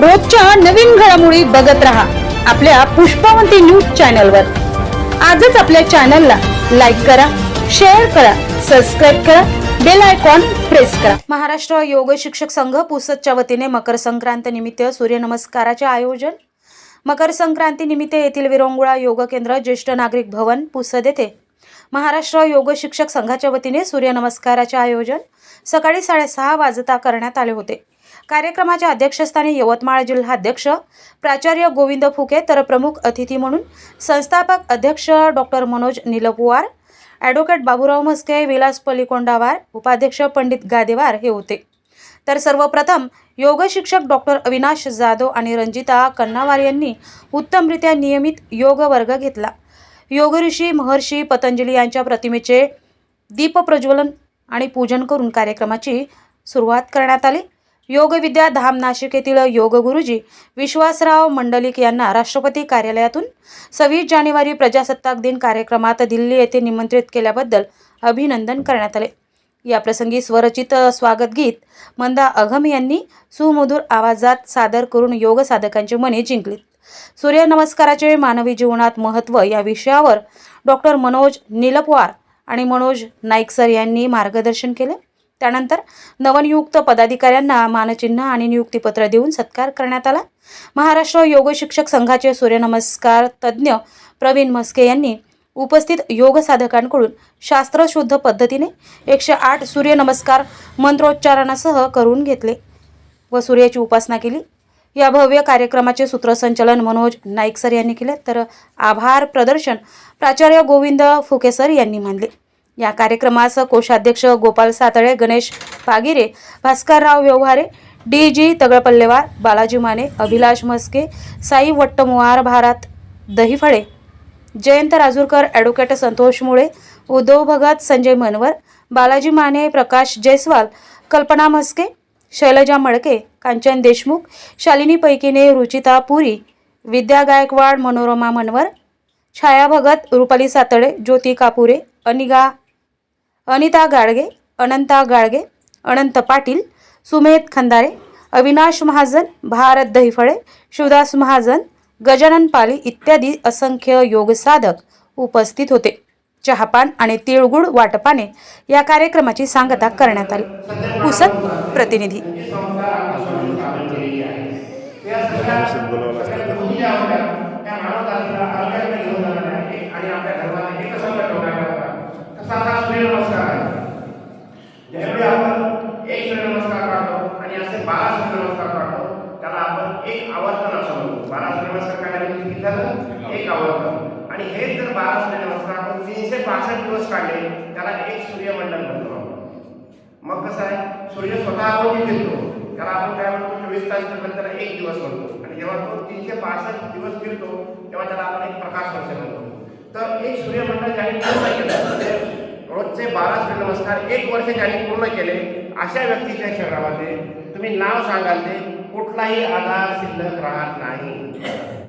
रोजच्या नवीन घडामोडी बघत रहा आपल्या पुष्पावंती न्यूज चॅनलवर. आजच आपल्या चॅनलला लाईक करा शेअर करा सबस्क्राईब करा बेल आयकॉन प्रेस करा. महाराष्ट्र योग शिक्षक संघ पुसदच्या वतीने मकर संक्रांत निमित्त सूर्यनमस्काराचे आयोजन. मकर संक्रांती निमित्त येथील विरंगुळा योग केंद्र ज्येष्ठ नागरिक भवन पुसद येथे. महाराष्ट्र योग शिक्षक संघाच्या वतीने सूर्यनमस्काराचे आयोजन सकाळी साडेसहा वाजता करण्यात आले होते. कार्यक्रमाच्या अध्यक्षस्थानी यवतमाळ जिल्हाध्यक्ष प्राचार्य गोविंद फुके तर प्रमुख अतिथी म्हणून संस्थापक अध्यक्ष डॉक्टर मनोज निलपुवार ॲडव्होकेट बाबूराव म्हस्के विलास पलिकोंडावार उपाध्यक्ष पंडित गादेवार हे होते. तर सर्वप्रथम योग शिक्षक डॉक्टर अविनाश जाधव आणि रंजिता कन्नावार यांनी उत्तमरित्या नियमित योग वर्ग घेतला. योग ऋषी महर्षी पतंजली यांच्या प्रतिमेचे दीपप्रज्वलन आणि पूजन करून कार्यक्रमाची सुरुवात करण्यात आली. योगविद्या धाम नाशिक येथील योग गुरुजी विश्वासराव मंडलिक यांना राष्ट्रपती कार्यालयातून सव्वीस जानेवारी प्रजासत्ताक दिन कार्यक्रमात दिल्ली येथे निमंत्रित केल्याबद्दल अभिनंदन करण्यात आले. याप्रसंगी स्वरचित स्वागत गीत मंदा अघम यांनी सुमधुर आवाजात सादर करून योग साधकांची मने जिंकलीत. सूर्यनमस्काराचे मानवी जीवनात महत्त्व या विषयावर डॉक्टर मनोज निलपवार आणि मनोज नाईक सर यांनी मार्गदर्शन केले. त्यानंतर नवनियुक्त पदाधिकाऱ्यांना मानचिन्ह आणि नियुक्तीपत्र देऊन सत्कार करण्यात आला. महाराष्ट्र योग शिक्षक संघाचे सूर्यनमस्कार तज्ज्ञ प्रवीण मस्के यांनी उपस्थित योग साधकांकडून शास्त्रशुद्ध पद्धतीने एकशे आठ सूर्यनमस्कार मंत्रोच्चारणासह करून घेतले व सूर्याची उपासना केली. या भव्य कार्यक्रमाचे सूत्रसंचलन मनोज नाईक सर यांनी केले. तर आभार प्रदर्शन प्राचार्य गोविंद फुके सर यांनी मानले. या कार्यक्रमास कोषाध्यक्ष Gopal Satale Ganesh Pagire Bhaskarrao Vyavahare D G Tagalpallewar Balaji Mane Abhilash Mhaske Sai Vattamuwar Bharat Dahiphale Jayant Rajurkar advocate Santosh Mule Uddhav Bhagat Sanjay Manwar Balaji Mane प्रकाश जयस्वाल कल्पना म्हस्के शैलजा मडके कांचन देशमुख शालिनी पैकीने रुचिता पुरी विद्या गायकवाड मनोरमा मनवर छाया भगत रुपाली सातळे ज्योती कापुरे अनिगा अनिता गाडगे अनंता गाडगे अनंत पाटील सुमेध खंदारे अविनाश महाजन भारत दहिफळे शिवदास महाजन गजानन पाली इत्यादी असंख्य योग साधक उपस्थित होते. चहापान आणि तिळगुळ वाटपाने या कार्यक्रमाची सांगता करण्यात आली. पुसत प्रतिनिधी. आणि आपल्या धर्माला एकसंध ठेवणार आहे तसा हा सूर्यनमस्कार आहे ज्यावेळी आपण एक सूर्यनमस्कार काढतो आणि असे बारा सूर्यनमस्कार काढतो त्याला आपण एक आवर्तन असं म्हणतो. बारा सूर्यनमस्कार काढल्याने किती झालं एक आवर्तन. आणि हे जर बारा सूर्यनमस्कार आपण तीनशे पासष्ट दिवस काढले त्याला एक सूर्यमंडल म्हणतो मग कसं आहे? सूर्य स्वतः आपण फिरतो. त्याला आपण काय म्हणतो? चोवीस तास फिरलं त्याला एक दिवस म्हणतो. आणि जेव्हा तो तीनशे पासष्ट दिवस फिरतो तेव्हा त्याला आपण एक प्रकाश वर्ष म्हणतो. तर एक सूर्यमंडळ ज्याने पूर्ण केलं म्हणजे रोजचे बारा सूर्यनमस्कार एक वर्ष ज्याने पूर्ण केले अशा व्यक्तीच्या शरीरामध्ये तुम्ही नाव सांगाल ते कुठलाही आजार शिल्लक राहत नाही.